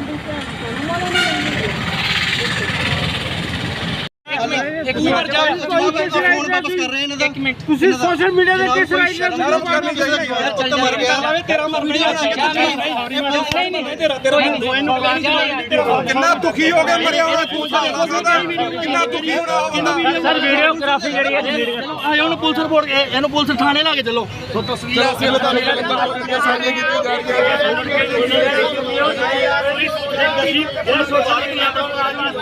Nandun siya. Ano mo lang nandun? ਇੱਕ minute ਜਾ phone ਵਾਪਸ ਕਰ ਰਹੇ ਇਹਨਾਂ ਦਾ ਇੱਕ ਮਿੰਟ। ਤੁਸੀਂ ਸੋਸ਼ਲ ਮੀਡੀਆ ਤੇ ਕਿਸ ਰਾਈਟ ਨਾਲ ਸ਼ਰਮ ਕਰਨੀ ਚਾਹੀਦੀ। ਯਾਰ ਪੁੱਤ ਮਰ ਗਿਆ ਤੇਰਾ ਮੈਂ ਵੀਡੀਓ ਕਿੰਨਾ ਦੁਖੀ ਹੋ ਗਿਆ ਮਰਿਆ ਹੋਣਾ ਕਿੰਨਾ ਦੁਖੀ ਹੋਣਾ ਹੋਣਾ। ਸਰ ਵੀਡੀਓਗ੍ਰਾਫੀ ਜਿਹੜੀ ਹੈ ਜਿਹੜੀ ਆਇਓ ਨੂੰ ਪੁਲਿਸ ਰਿਪੋਰਟ ਇਹਨੂੰ ਪੁਲਿਸ ਥਾਣੇ ਲਾ ਕੇ ਚੱਲੋ। ਸੋ ਤਸਵੀਰ ਅਸੀਂ ਲਤਾਨੇ ਕਿੰਨਾ ਸਾਂਝੇ ਕੀਤੀ ਜਾ ਰਹੀ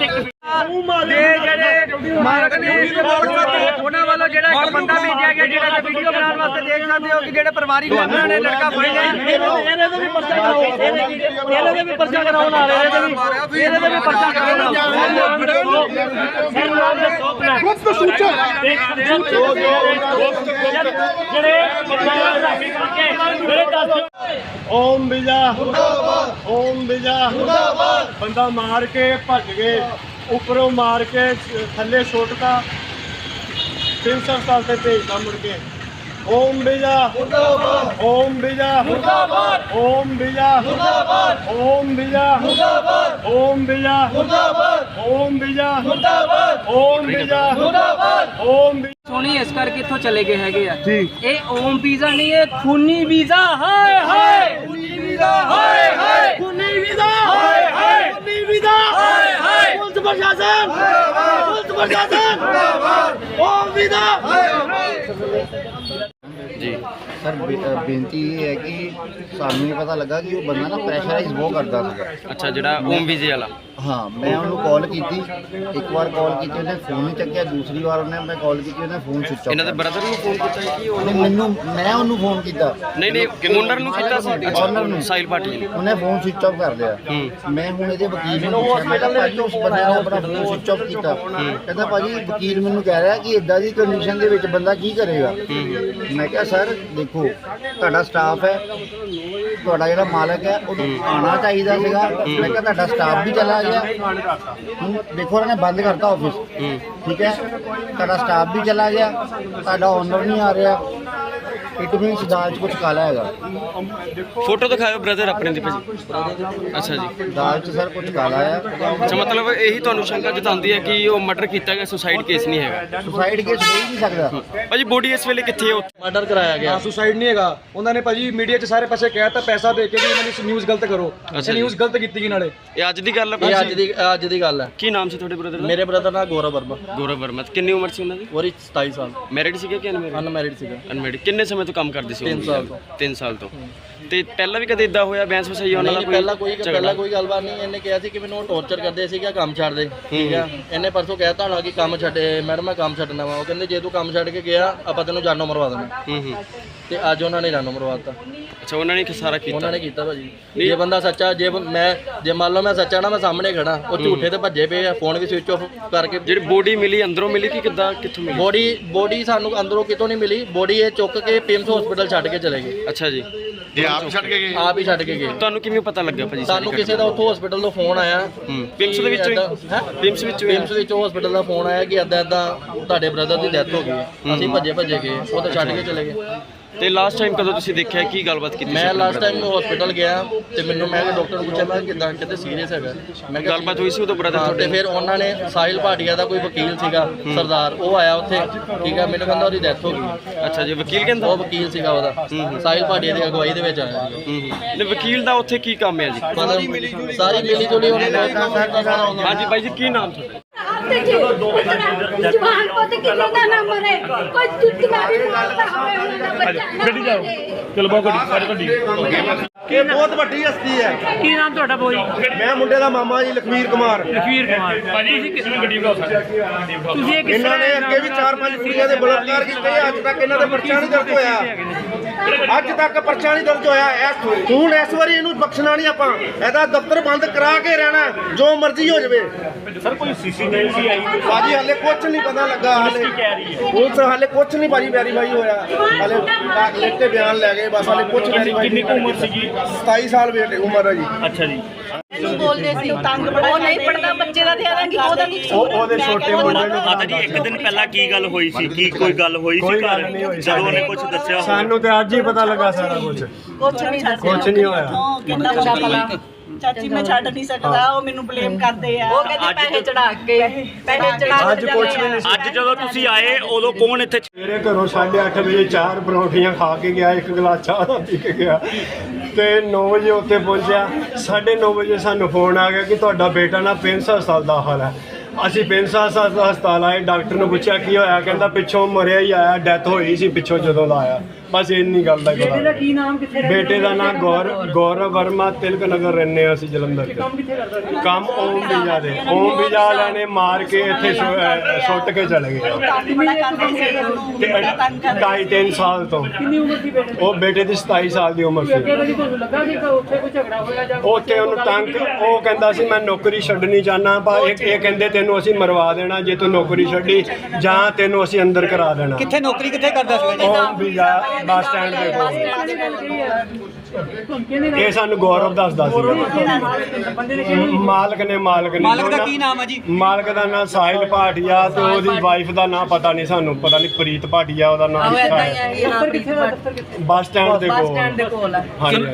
ਹੈ। ਦੇ ਜਿਹੜੇ ਮਾਰਕ ਨੇ ਉਹਨਾਂ ਵੱਲੋਂ ਜਿਹੜਾ ਇੱਕ ਬੰਦਾ ਭੇਜਿਆ ਗਿਆ ਜਿਹੜਾ ਕਿ ਵੀਡੀਓ ਬਣਾਉਣ ਵਾਸਤੇ ਦੇਖ ਸਕਦੇ ਹੋ ਕਿ ਜਿਹੜੇ ਪਰਿਵਾਰਿਕ ਮੈਂਬਰਾਂ ਨੇ ਲੜਕਾ ਫੜ ਲਿਆ ਇਹਦੇ ਤੇ ਵੀ ਪਰਚਾ ਕਰਾਓ। ਇਹਦੇ ਤੇ ਵੀ ਪਰਚਾ ਕਰਾਉਣ ਆ ਰਹੇ ਇਹਦੇ ਵੀ ਇਹਦੇ ਤੇ ਵੀ ਪਰਚਾ ਕਰਾਉਣ ਆ ਸਰ ਨਾਮ ਦੱਸੋ ਆਪਣਾ ਕੁਝ ਤਾਂ ਸੂਚੋ ਜਿਹੜੇ ਰਾਖੀ ਕਰਕੇ ਮੇਰੇ ਦੱਸ ਓਮ ਬਿਜਾ। ਓਮ ਬਿਜਾ। ਬੰਦਾ ਮਾਰ ਕੇ ਭੱਜ ਗਏ। ਉੱਪਰੋਂ ਮਾਰ ਕੇ ਥੱਲੇ ਸੁੱਟਤਾ 300 ਸਾਲ ਤੇ ਭੇਜਦਾ ਮੁੜ ਕੇ। ਓਮ ਬਿਜਾ ਮੁਰਦਾਬਾਦ ਓਮ ਬਿਜਾ ਮੁਰਦਾਬਾਦ ਓਮ ਬਿਜਾ ਮੁਰਦਾਬਾਦ ਓਮ ਬਿਜਾ ਮੁਰਦਾਬਾਦ ਓਮ ਬਿਜਾ ਮੁਰਦਾਬਾਦ ਓਮ ਬਿਜਾ ਮੁਰਦਾਬਾਦ ਓਮ ਬਿਜਾ ਮੁਰਦਾਬਾਦ ਓਮ ਬਿਜਾ। ਸੋਨੀ ਇਸ ਕਰਕੇ ਇੱਥੋਂ ਚਲੇ ਗਏ ਹੈਗੇ ਆ? ਜੀ। ਇਹ ਓਮ ਪੀਜ਼ਾ ਨਹੀਂ ਇਹ ਖੂਨੀ ਵੀਜ਼ਾ ਹਾਏ ਹਾਏ। ਖੂਨੀ ਵੀਜ਼ਾ ਹਾਏ ਹਾਏ। ਖੂਨੀ ਵੀਜ਼ਾ ਹਾਏ ਹਾਏ। ਖੂਨੀ ਵੀਜ਼ਾ ਹਾਏ ਹਾਏ। ਪੁਲਿਸ ਪ੍ਰਸ਼ਾਸਨ! ਪੁਲਿਸ ਪ੍ਰਸ਼ਾਸਨ! ਓਮ ਵੀਜ਼ਾ ਸਰ ਬੇ- ਅ, ਬੇਨਤੀ ਇਹ ਹੈ ਕਿ ਸਾਨੂੰ ਇਹ ਪਤਾ ਲੱਗਾ ਕਿ ਉਹ ਬੰਦਾ ਨਾ ਪ੍ਰੈਸ਼ਰਾਈਜ਼ ਬਹੁਤ ਕਰਦਾ ਸੀਗਾ। ਅੱਛਾ ਜਿਹੜਾ ਓਮ ਵੀਜ਼ੇ ਵਾਲਾ। ਹਾਂ ਮੈਂ ਉਹਨੂੰ ਕਾਲ ਕੀਤੀ। ਇੱਕ ਵਾਰ ਕਾਲ ਕੀਤੀ ਉਹਨੇ ਫੋਨ ਨਹੀਂ ਚੱਕਿਆ ਦੂਸਰੀ ਵਾਰ ਉਹਨੇ ਮੈਂ ਕਾਲ ਕੀਤੀ ਉਹਨੇ ਫੋਨ ਆਫ ਇਹਨਾਂ ਦੇ ਬ੍ਰਦਰ ਨੂੰ ਫੋਨ ਕੀਤਾ ਕਿ ਉਹਨੇ ਮੈਨੂੰ ਮੈਂ ਉਹਨੂੰ ਫੋਨ ਕੀਤਾ। ਨਹੀਂ ਨਹੀਂ ਓਨਰ ਨੂੰ ਕੀਤਾ ਸੀ Owner ਨੂੰ। ਸਾਈਲ ਪਾਟਿਲ ਨੂੰ ਉਹਨੇ ਫੋਨ ਸਵਿਚ ਆਫ ਕਰ ਲਿਆ। ਮੈਂ ਹੁਣ ਇਹਦੇ ਵਕੀਲ ਨੂੰ ਪੁੱਛਿਆ ਮੈਂ ਕਿਹਾ ਭਾਜੀ ਉਸ ਬੰਦੇ ਨੇ ਆਪਣਾ ਫੋਨ ਆਫ ਕੀਤਾ ਕਹਿੰਦਾ ਭਾਜੀ ਵਕੀਲ ਮੈਨੂੰ ਕਹਿ ਰਿਹਾ ਕਿ ਇਦਾਂ ਦੀ ਕੰਡੀਸ਼ਨ ਦੇ ਵਿੱਚ ਬੰਦਾ ਕੀ ਕਰੇਗਾ? ਮੈਂ ਕਿਹਾ ਸਰ ਦੇਖੋ ਤੁਹਾਡਾ ਸਟਾਫ ਹੈ ਤੁਹਾਡਾ ਜਿਹੜਾ ਮਾਲਕ ਹੈ ਉਹਨੂੰ ਆਉਣਾ ਚਾਹੀਦਾ ਸੀਗਾ। ਮੈਂ ਕਿਹਾ ਤੁਹਾਡਾ ਸਟਾਫ ਵੀ ਚਲਾ ਦੇਖੋ ਉਹਨਾਂ ਨੇ ਬੰਦ ਕਰਤਾ ਆਫਿਸ ਠੀਕ ਹੈ? ਤੁਹਾਡਾ ਸਟਾਫ ਵੀ ਚਲਾ ਗਿਆ। ਤੁਹਾਡਾ ਓਨਰ ਆ ਇਟ ਮੀਨਸ ਦਾਲ 'ਚ ਕੁਝ ਕਾਲਾ ਹੈਗਾ। ਫੋਟੋ ਦਿਖਾਓ ਬ੍ਰਦਰ ਆਪਣੇ ਦੀ ਭਾਜੀ। ਅੱਛਾ ਜੀ। ਦਾਲ 'ਚ ਸਰ ਕੁਝ ਕਾਲਾ ਹੈ। ਅੱਛਾ ਮਤਲਬ ਇਹੀ ਤੁਹਾਨੂੰ ਸ਼ੰਕਾ ਜਤਾਉਂਦੀ ਹੈ ਕਿ ਉਹ ਮਰਡਰ ਕੀਤਾ ਗਿਆ ਸੁਸਾਈਡ ਕੇਸ ਨਹੀਂ ਹੈਗਾ। ਸੁਸਾਈਡ ਕੇਸ ਹੋ ਹੀ ਨਹੀਂ ਸਕਦਾ। ਭਾਜੀ ਬੋਡੀ ਇਸ ਵੇਲੇ ਕਿੱਥੇ ਹੈ ਉੱਥੇ? ਮਰਡਰ ਕਰਾਇਆ ਗਿਆ। ਸੁਸਾਈਡ ਨਹੀਂ ਹੈਗਾ। ਉਹਨਾਂ ਨੇ ਭਾਜੀ ਮੀਡੀਆ 'ਚ ਸਾਰੇ ਪਾਸੇ ਕਹਿਤਾ ਪੈਸਾ ਦੇ ਕੇ ਵੀ ਇਹਨਾਂ ਦੀ ਨਿਊਜ਼ ਗਲਤ ਕਰੋ। ਅੱਛਾ ਨਿਊਜ਼ ਗਲਤ ਕੀਤੀ ਗਈ ਨਾਲੇ ਇਹ ਅੱਜ ਦੀ ਗੱਲ ਹੈ ਇਹ ਭਾਜੀ ਅੱਜ ਦੀ ਅੱਜ ਦੀ ਗੱਲ ਹੈ। ਕੀ ਨਾਮ ਸੀ ਤੁਹਾਡੇ ਬ੍ਰਦਰ ਦਾ? ਮੇਰੇ ਬ੍ਰਦਰ ਦਾ ਗੌਰਵ ਵਰਮਾ। ਗੌਰਵ ਵਰਮਾ। ਕਿੰਨੀ ਉਮਰ ਸੀ ਉਹਨਾਂ ਦੀ? ਉਹਦੀ 27 ਸਾਲ। ਮੈਰਿਡ ਸੀਗੇ ਕਿ ਅਨਮੈਰਿਡ ਅਨਮੈਰਿਡ ਸੀਗਾ। ਅਨਮੈਰਿਡ ਕਿੰਨੇ ਸਮੇਂ ਤੋਂ ਕੰਮ ਕਰਦੇ ਸੀ ਤਿੰਨ ਸਾਲ ਤੋਂ। 3 ਸਾਲ ਤੋਂ ਤੇ ਪਹਿਲਾਂ ਵੀ ਕਦੇ ਇਦਾਂ ਹੋਇਆ ਬੈਂਸ ਵਸਾਈ ਉਹਨਾਂ ਨਹੀਂ ਦਾ ਪਹਿਲਾਂ ਕੋਈ? ਪਹਿਲਾਂ ਕੋਈ ਗੱਲਬਾਤ ਨਹੀਂ ਇਹਨੇ ਕਿਹਾ ਸੀ ਕਿ ਮੈਨੂੰ ਟੌਰਚਰ ਕਰਦੇ ਸੀਗਾ ਕੰਮ ਛੱਡ ਦੇ। ਠੀਕ ਆ? ਇਹਨੇ ਪਰਸੋਂ ਕਹਿਤਾ ਹੋਣਾ ਕਿ ਕੰਮ ਛੱਡੇ ਮੈਡਮ ਮੈਂ ਕੰਮ ਛੱਡਣਾ ਵਾ। ਉਹ ਕਹਿੰਦੇ ਜੇ ਤੂੰ ਕੰਮ ਛੱਡ ਕੇ ਗਿਆ ਆਪਾਂ ਤੈਨੂੰ ਜਾਨੋਂ ਮਰਵਾ ਦੇਣਾ ਹੂੰ ਹੂੰ। ਤੇ ਅੱਜ ਉਹਨਾਂ ਨੇ ਜਾਨੋਂ ਮਰਵਾ ਦਿੱਤਾ। ਅੱਛਾ ਉਹਨਾਂ ਨੇ ਸਾਰਾ ਕੀਤਾ? ਉਹਨਾਂ ਨੇ ਕੀਤਾ ਭਾਜੀ। ਜੇ ਬੰਦਾ ਸੱਚਾ ਜੇ ਬ- ਮੈਂ ਜੇ ਮੰਨ ਲਓ ਮੈਂ ਸੱਚਾ ਨਾ ਮੈਂ ਸਾਹਮਣੇ ਖੜਾ। ਉਹ ਝੂਠੇ ਤੇ ਭੱਜੇ ਪਏ ਆ ਫੋਨ ਵੀ ਸਵਿਚ ਆਫ ਕਰਕੇ। ਜਿਹੜੀ ਬੋਡੀ ਮਿਲੀ ਅੰਦਰੋਂ ਮਿਲੀ ਕਿ ਕਿੱਦਾਂ ਕਿੱਥੋਂ ਮਿਲੀ? ਬੋਡੀ ਬੋਡੀ ਸਾਨੂੰ ਅੰਦਰੋਂ ਕਿਤੋਂ ਨਹੀਂ ਮਿਲੀ। ਬੋਡੀ ਇਹ ਚੁੱਕ ਕੇ ਪਿੰਸ ਹਸਪੀਟਲ ਛੱਡ ਕੇ ਚਲੇ ਗਏ। ਅੱਛਾ ਜੀ ਆਪ ਹੀ ਛੱਡ ਕੇ ਗਏ? ਤੁਹਾਨੂੰ ਕਿਵੇਂ ਪਤਾ ਲੱਗਿਆ ਭਾਜੀ ਸਾਨੂੰ ਕਿਸੇ ਦਾ ਉੱਥੋਂ ਹਸਪੀਟਲ ਤੋਂ ਫੋਨ ਆਇਆ। ਹੂੰ। ਪਿੰਸ ਦੇ ਵਿੱਚੋਂ ਹੈ ਪਿੰਸ ਵਿੱਚੋਂ ਪਿੰਸ ਵਿੱਚੋਂ ਹਸਪੀਟਲ ਦਾ ਫੋਨ ਆਇਆ ਕਿ ਅੱਦਾ ਅੱਦਾ ਤੁਹਾਡੇ ਬ੍ਰਦਰ ਦੀ ਡੈਥ ਹੋ ਗਈ। ਹੈ। ਅਸੀਂ ਭੱਜੇ ਭੱਜੇ ਗਏ। ਉਹ ਤਾਂ ਛੱਡ ਕੇ ਚਲੇ ਗਏ। ਤੇ ਲਾਸਟ ਟਾਈਮ ਕਦੋਂ ਤੁਸੀਂ ਦੇਖਿਆ? ਕੀ ਗੱਲਬਾਤ ਕੀਤੀ ਮੈਂ ਲਾਸਟ ਟਾਈਮ ਹਸਪੀਟਲ ਗਿਆ ਤੇ ਮੈਨੂੰ ਮੈਂ ਡਾਕਟਰ ਨੂੰ ਪੁੱਛਿਆ ਮੈਂ ਕਿਦਾਂ ਕਿਤੇ ਸੀਰੀਅਸ ਹੈਗਾ? ਮੈਂ ਗੱਲਬਾਤ ਹੋਈ ਸੀ ਉਦੋਂ ਹਾਂ, ਤੁਹਾਡੇ ਤੇ ਫਿਰ ਉਹਨਾਂ ਨੇ ਸਾਹਿਲ ਭਾਟੀਆ ਦਾ ਕੋਈ ਵਕੀਲ ਸੀਗਾ ਸਰਦਾਰ ਉਹ ਆਇਆ ਉੱਥੇ। ਠੀਕ ਆ ਮੈਨੂੰ ਕਹਿੰਦਾ ਉਹਦੀ ਡੈਥ ਹੋ ਗਈ। ਅੱਛਾ ਜੀ ਵਕੀਲ ਕਹਿੰਦਾ? ਉਹ ਵਕੀਲ ਸੀਗਾ ਉਹਦਾ। ਸਾਹਿਲ ਭਾਟੀਆ ਦੀ ਅਗਵਾਈ ਦੇ ਵਿੱਚ ਆਇਆ ਨੇ ਵਕੀਲ ਦਾ ਉੱਥੇ ਕੀ ਕੰਮ ਹੈ ਜੀ? ਸਾਰੀ ਮਿਲੀ ਜੁਲੀ ਉਹਨੇ ਹਾਂਜੀ ਬਾਈ ਜੀ ਕੀ ਨਾਮ ਤੁਹਾਡਾ? ਜਵਾਨ ਪੁੱਤ ਕਿਹਨਾਂ ਦਾ ਨਾ ਮਰੇ ਕੋਈ ਜੁੱਤੀਆਂ ਵੀ ਮਾਰਦਾ ਹੋਵੇ ਉਹਨਾਂ ਦਾ ਬੱਚਾ ਗੱਡੀ ਜਾਓ। ਚਲ ਬਹੁਤ ਗੱਡੀ ਸਾਰੇ ਗੱਡੀ। ਵੱਡੀ ਹਸਤੀ ਹੈ। ਕੀ ਨਾਮ ਤੁਹਾਡਾ ਬੋਈ? ਮੈਂ ਮੁੰਡੇ ਦਾ ਮਾਮਾ ਜੀ ਲਖਵੀਰ ਕੁਮਾਰ। ਲਖਵੀਰ ਕੁਮਾਰ। ਭਾਜੀ ਤੁਸੀਂ ਗੱਡੀ ਬੁਲਾਓ ਤੁਸੀਂ ਇਹ ਕਿਸ ਇਹਨਾਂ ਨੇ ਅੱਗੇ ਵੀ ਚਾਰ ਪੰਜ ਕੁੜੀਆਂ ਦੇ ਬਲਾਤਕਾਰ ਕੀਤੇ ਅੱਜ ਤੱਕ ਇਹਨਾਂ ਦੇ ਪਰਚਾ ਨਹੀਂ ਦਰਜ ਹੋਇਆ। ਅੱਜ ਤੱਕ ਪਰਚਾ ਨਹੀਂ ਦਰਜ ਹੋਇਆ ਇਸ ਹੁਣ ਇਸ ਵਾਰੀ ਇਹਨੂੰ ਬਖਸ਼ਣਾ ਨਹੀਂ ਆਪਾਂ। ਇਹਦਾ ਦਫ਼ਤਰ ਬੰਦ ਕਰਾ ਕੇ ਰਹਿਣਾ ਜੋ ਮਰਜ਼ੀ ਹੋ ਜਾਵੇ। ਸਰ ਕੋਈ ਸੀਸੀਟੀਵੀ ਆਈ ਬਾਜੀ ਹਾਲੇ ਕੁਝ ਨਹੀਂ ਪਤਾ ਲੱਗਾ ਹਾਲੇ। ਪੁਲਿਸ ਹਾਲੇ ਕੁਝ ਨਹੀਂ ਬਾਜੀ ਵੈਰੀਫਾਈ ਹੋਇਆ। ਹਾਲੇ ਕੇ ਬਿਆਨ ਲੈ ਗਏ ਬਸ ਹਾਲੇ ਕੁਝ ਵੈਰੀਫਾਈ ਕਿੰਨੀ ਉਮਰ ਸੀਗੀ? 27 ਸਾਲ ਬੇਟੇ ਉਮਰ ਹੈ ਜੀ। ਅੱਛਾ ਜੀ। ਬੋਲਦੇ ਸੀ। ਤੰਗ ਬੜਾ ਉਹ ਨਹੀਂ ਪੜਦਾ ਬੱਚੇ ਦਾ ਧਿਆਨ ਕਿ ਉਹਦਾ ਕੀ ਕਸੂਰ ਹੈ? ਉਹਦੇ ਮੈਂ ਛੋਟੇ ਕਿਹਾ ਉਹਦਾ ਮੁੰਡੇ ਨੂੰ ਮਾਤਾ ਜੀ ਇੱਕ ਦਿਨ ਪਹਿਲਾਂ ਕੀ ਗੱਲ ਹੋਈ ਸੀ ਕੀ ਕੋਈ ਗੱਲ ਹੋਈ ਸੀ ਕੋਈ ਗੱਲ ਘਰ ਨਹੀਂ ਹੋਈ ਜਦੋਂ ਉਹਨੇ ਕੁਝ ਦੱਸਿਆ ਹੋਵੇ? ਸਾਨੂੰ ਤੇ ਅੱਜ ਹੀ ਪਤਾ ਲੱਗਾ ਸਾਰਾ ਕੁਝ ਕੁਛ ਨਹੀਂ ਦੱਸਿਆ। ਕੁਛ ਨਹੀਂ ਹੋਇਆ। ਉਹ ਕਹਿੰਦਾ ਪਤਾ ਚਾਚੀ ਮੈਂ ਛੱਡ ਨਹੀਂ ਸਕਦਾ ਉਹ ਮੈਨੂੰ ਬਲੇਮ ਕਰਦੇ ਆ। ਉਹ ਕਹਿੰਦੇ ਪੈਸੇ ਚੜਾ ਕੇ ਪੈਸੇ ਚੜਾ ਅੱਜ ਕੁਛ ਵੀ ਨਹੀਂ ਅੱਜ ਜਦੋਂ ਤੁਸੀਂ ਆਏ ਉਦੋਂ ਕੌਣ ਇੱਥੇ ਸਵੇਰੇ ਘਰੋਂ 8:30 ਵਜੇ ਚਾਰ ਪਰੌਂਠੀਆਂ ਖਾ ਕੇ ਗਿਆ ਇੱਕ ਗਲਾਸ ਚਾਹ ਦਾ ਪੀ ਕੇ ਗਿਆ। ਤੇ 9 ਵਜੇ ਉੱਥੇ ਪਹੁੰਚਿਆ। 9:30 ਵਜੇ ਸਾਨੂੰ ਫੋਨ ਆ ਗਿਆ ਕਿ ਤੁਹਾਡਾ ਬੇਟਾ ਨਾ ਪਿੰਸ ਹਸਪਤਾਲ ਦਾ ਹਾਲ ਹੈ। ਅਸੀਂ ਪਿੰਸ ਹਸਪਤਾਲ ਹਸਪਤਾਲ ਆਏ, ਡਾਕਟਰ ਨੂੰ ਪੁੱਛਿਆ ਕੀ ਹੋਇਆ, ਕਹਿੰਦਾ ਪਿੱਛੋਂ ਮਰਿਆ ਹੀ ਆਇਆ, ਡੈਥ ਹੋਈ ਸੀ, ਪਿੱਛੋਂ ਜਦੋਂ ਦਾ ਆਇਆ। ਬਸ ਇੰਨੀ ਗੱਲ ਦਾ ਹੀ ਪਤਾ ਕੀ ਨਾਮ ਕਿੱਥੇ ਬੇਟੇ ਦਾ ਨਾਮ ਗੌਰ ਗੌਰਵ ਵਰਮਾ ਤਿਲਕ ਨਗਰ ਰਹਿੰਦੇ ਹਾਂ ਅਸੀਂ ਜਲੰਧਰ ਚ। ਕਿੱਥੇ ਕਰਦਾ ਸੀ? ਕੰਮ ਓਮ ਵੀਜ਼ਾ ਦੇ ਓਮ ਵੀਜ਼ਾ ਵਾਲਿਆਂ ਨੇ ਮਾਰ ਕੇ ਇੱਥੇ ਸੁ- ਸੁੱਟ ਕੇ ਚਲੇ ਗਏ। ਸੀ ਤੇ ਬੜਾ ਤੰਗ ਕਰਦੇ ਢਾਈ ਤਿੰਨ ਸਾਲ ਤੋਂ। ਕਿੰਨੀ ਉਮਰ ਦੀ ਬੇਟੇ ਉਹ ਬੇਟੇ ਦੀ 27 ਸਾਲ ਦੀ ਉਮਰ ਸੀ। ਅੱਗੇ ਕਦੀ ਤੁਹਾਨੂੰ ਲੱਗਾ ਕਿ ਉੱਥੇ ਕੋਈ ਝਗੜਾ ਹੋਇਆ ਜਾਂ ਉੱਥੇ ਉਹਨੂੰ ਤੰਗ ਉਹ ਕਹਿੰਦਾ ਸੀ ਮੈਂ ਨੌਕਰੀ ਛੱਡਣੀ ਚਾਹਨਾ ਪਰ ਇਹ ਇਹ ਕਹਿੰਦੇ ਤੈਨੂੰ ਅਸੀਂ ਮਰਵਾ ਦੇਣਾ ਜੇ ਤੂੰ ਨੌਕਰੀ ਛੱਡੀ ਜਾਂ ਤੈਨੂੰ ਅਸੀਂ ਅੰਦਰ ਕਰਾ ਦੇਣਾ। ਕਿੱਥੇ ਨੌਕਰੀ ਕਿੱਥੇ ਕਰਦਾ ਸੀ? ਓਮ ਵੀਜ਼ਾ ਬੱਸ ਸਟੈਂਡ ਦੇ ਕੋਲ। ਇਹ ਸਾਨੂੰ ਗੌਰਵ ਦੱਸਦਾ ਸੀ। ਮਾਲਕ ਨੇ ਮਾਲਕ ਨੇ। ਮਾਲਕ ਦਾ ਕੀ ਨਾਮ ਹੈ ਜੀ? ਮਾਲਕ ਦਾ ਨਾਮ ਸਾਹਿਲ ਭਾਟੀਆ ਤੇ ਉਹਦੀ ਵਾਈਫ ਦਾ ਨਾਮ ਪਤਾ ਨਹੀਂ ਸਾਨੂੰ ਪਤਾ ਨਹੀਂ ਪ੍ਰੀਤ ਭਾਟੀਆ ਉਹਦਾ ਨਾਮ ਦਾ ਬੱਸ ਸਟੈਂਡ ਦੇ ਕੋਲ।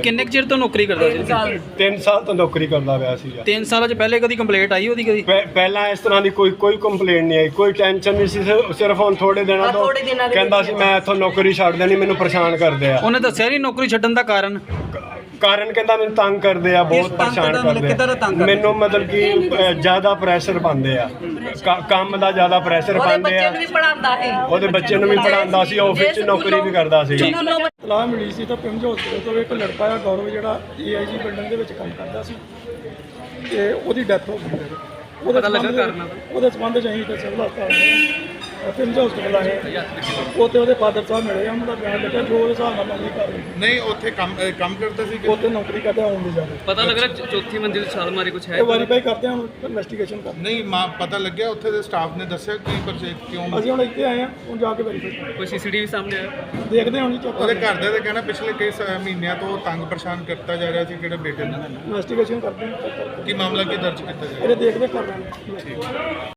ਕਿੰਨੇ ਕੁ ਚਿਰ ਤੋਂ ਨੌਕਰੀ ਕਰਦਾ ਸੀ? ਤਿੰਨ ਸਾਲ ਤੋਂ ਨੌਕਰੀ ਕਰਦਾ ਪਿਆ ਸੀਗਾ। 3 ਸਾਲਾਂ 'ਚ ਪਹਿਲੇ ਕਦੀ ਕੰਪਲੇਂਟ ਆਈ ਉਹਦੀ ਕਦੀ? ਪਹਿ- ਪਹਿਲਾਂ ਇਸ ਤਰ੍ਹਾਂ ਦੀ ਕੋਈ ਕੋਈ ਕੰਪਲੇਂਟ ਨਹੀਂ ਆਈ ਕੋਈ ਟੈਨਸ਼ਨ ਨਹੀਂ ਸੀ ਸਿਰ- ਸਿਰਫ ਹੁਣ ਥੋੜੇ ਦਿਨਾਂ ਤੋਂ ਕਹਿੰਦਾ ਸੀ ਮੈਂ ਇੱਥੋਂ ਨੌਕਰੀ ਛੱਡ ਦੇਣੀ ਮੈਨੂੰ ਪਰੇਸ਼ਾਨ ਕਰਦੇ ਆ। ਉਹਨੇ ਦੱਸਿਆ ਨਹੀਂ ਨੌਕਰੀ ਛੱਡਣ ਦਾ ਕਾਰਨ? ਕਾਰਨ ਕਹਿੰਦਾ ਮੈਨੂੰ ਤੰਗ ਕਰਦੇ ਆ ਬਹੁਤ ਪਰੇਸ਼ਾਨ ਕਰਦੇ? ਆ। ਮੈਨੂੰ ਮਤਲਬ ਕਿ ਜ਼ਿਆਦਾ ਪ੍ਰੈਸ਼ਰ ਪਾਉਂਦੇ ਆ। ਕੰਮ ਦਾ ਜ਼ਿਆਦਾ ਪ੍ਰੈਸ਼ਰ ਪਾਉਂਦੇ ਆ। ਵੀ ਪੜਾਉਂਦਾ ਹੈ ਉਹਦੇ ਬੱਚੇ ਨੂੰ ਵੀ ਪੜਾਉਂਦਾ ਸੀ ਆਫਿਸ 'ਚ ਨੌਕਰੀ ਵੀ ਕਰਦਾ ਸੀ। ਸਲਾਹ ਮਿਲੀ ਸੀ ਤਾਂ ਪਿੰਡ ਹਸਪੀਟਲ ਤੋਂ ਇੱਕ ਲੜਕਾ ਆ ਗੌਰਵ ਜਿਹੜਾ ਏਆਈਜੀ ਬਿਲਡਿੰਗ ਦੇ ਵਿੱਚ ਕੰਮ ਕਰਦਾ ਸੀ। ਤੇ ਉਹਦੀ ਡੈਥ ਹੋ ਗਈ। ਉਹਦੇ ਲੱਗਾ ਕਰਨਾ ਉਹਦੇ? ਸੰਬੰਧ ਚ ਅਸੀਂ ਤੇ ਸਿਵਲ ਹਸਪਤਾਲ ਪਿੰਡ ਹਸਪੀਟਲ ਆਏ। ਉੱਥੇ ਉਹਦੇ ਫਾਦਰ ਸਾਹਿਬ ਮਿਲੇ ਉਹਨਾਂ ਦਾ ਬਿਆਨ ਲਿਖਿਆ ਜੋ ਉਹਦੇ ਹਿਸਾਬ ਨਾਲ ਮੰਗੀ ਕਰ ਰਹੀ ਨਹੀਂ ਉੱਥੇ ਕੰਮ ਕੰਮ ਕਰਦਾ ਸੀ ਉੱਥੇ ਨੌਕਰੀ ਕਰਦੇ ਆਉਣ ਦੇ ਜਾ ਪਤਾ ਲੱਗ ਰਿਹਾ ਚੌਥੀ ਮੰਜ਼ਿਲ ਛਾਲ ਮਾਰੀ ਕੁਝ ਇਹ ਵੈਰੀਫਾਈ ਕਰਦੇ ਹਾਂ ਹੁਣ ਇਨਵੈਸਟੀਗੇਸ਼ਨ ਕਰਦੇ ਨਹੀਂ ਮਾਂ ਪਤਾ ਲੱਗਿਆ ਉੱਥੇ ਦੇ ਸਟਾਫ ਨੇ ਦੱਸਿਆ ਕੀ ਪਰਚੇ ਕਿਉਂ ਹਾਂ। ਅਸੀਂ ਹੁਣ ਇੱਥੇ ਆਏ ਹਾਂ ਹੁਣ ਜਾ ਕੇ ਵੈਰੀਫਾਈ ਕੋਈ ਸੀਸੀਟੀਵੀ ਸਾਹਮਣੇ ਆਇਆ? ਦੇਖਦੇ ਹਾਂ ਹੁਣ ਜੀ ਚੁੱਪ ਉਹਦੇ ਘਰਦਿਆਂ ਦਾ ਕਹਿਣਾ ਪਿਛਲੇ ਕਈ ਸ- ਮਹੀਨਿਆਂ ਤੋਂ ਤੰਗ ਪਰੇਸ਼ਾਨ ਕੀਤਾ ਜਾ ਰਿਹਾ ਸੀ ਕਿਹੜੇ ਬੇਟੇ ਨੂੰ? ਇਨਵੈਸਟੀਗੇਸ਼ਨ ਕਰਦੇ ਹਾਂ check ਕਰਕੇ। ਕੀ ਮਾਮਲਾ ਕੀ ਦਰਜ ਕੀਤਾ ਜਾ ਰਿਹਾ? ਇਹਦੇ ਦੇਖਦੇ ਕਰ ਰਹੇ ਹਾਂ